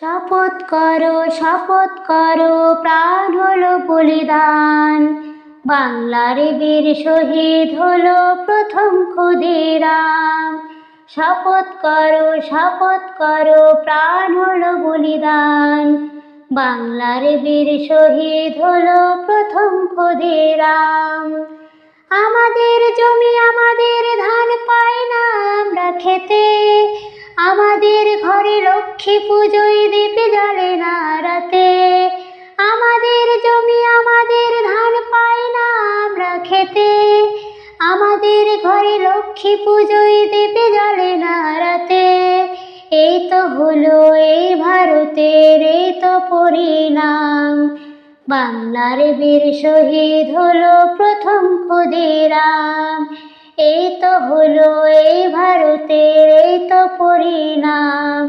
শপথ করো শপথ করো, প্রাণ হলো বলিদান। বাংলার বীর শহীদ হলো প্রথম ক্ষুদিরাম। শপথ করো শপথ করো, প্রাণ হলো বলিদান। বাংলার বীর শহীদ হলো প্রথম ক্ষুদিরাম। আমাদের জমি, আমাদের ধান পাই না আমরা খেতে। আমাদের ঘরে লক্ষ্মী পুজোয় দীপে জ্বলে না রাতে। আমাদের জমি, আমাদের ধান পাই না আমরা খেতে। আমাদের ঘরে লক্ষ্মী পুজোয় দীপে জ্বলে না রাতে। এই তো হলো এই ভারতের, এই তো পরিণাম। বাংলার বীর শহীদ হলো প্রথম তো হলো এই ভারতের এই তো পরিণাম।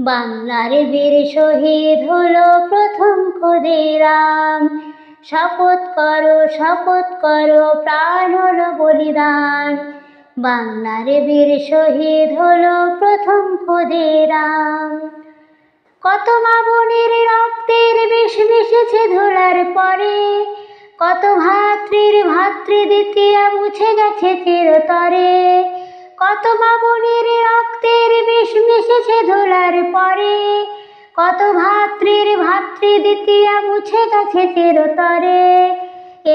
বাংলার বীর শহীদ হলো প্রথম ক্ষুদিরাম। শপথ করো শপথ করো, প্রাণ হলো বলিদান। বাংলার বীর শহীদ হলো প্রথম ক্ষুদিরাম। কত মা বোনের রক্তের বিষ মিশেছে ধুলার পরে কত ভাতৃর ভাতৃ দ্বিতীয় মুছে গেছে চিরতরে। কত মা বোনের রক্তের বিষ মিশেছে ধুলার পরে। কত ভাতৃর ভাতৃ দ্বিতীয় মুছে গেছে চিরতরে।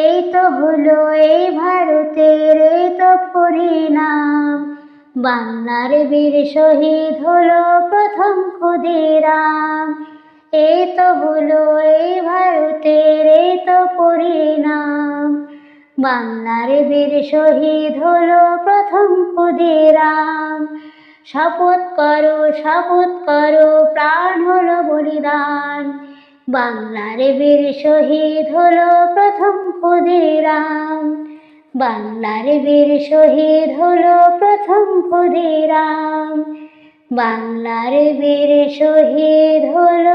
এই তো হলো এই ভারতের, এই তো পরিণাম। বাংলার বীর শহীদ হলো প্রথম ক্ষুদিরাম। এই তো হলো এই ভারতের বাংলার বীর শহীদ হলো প্রথম ক্ষুদিরাম। শপথ করো শপথ করো, প্রাণ হলো বলিদান। বাংলার বীর শহীদ হলো প্রথম ক্ষুদিরাম। বাংলার বীর শহীদ হলো প্রথম ক্ষুদিরাম। বাংলার বীর শহীদ হলো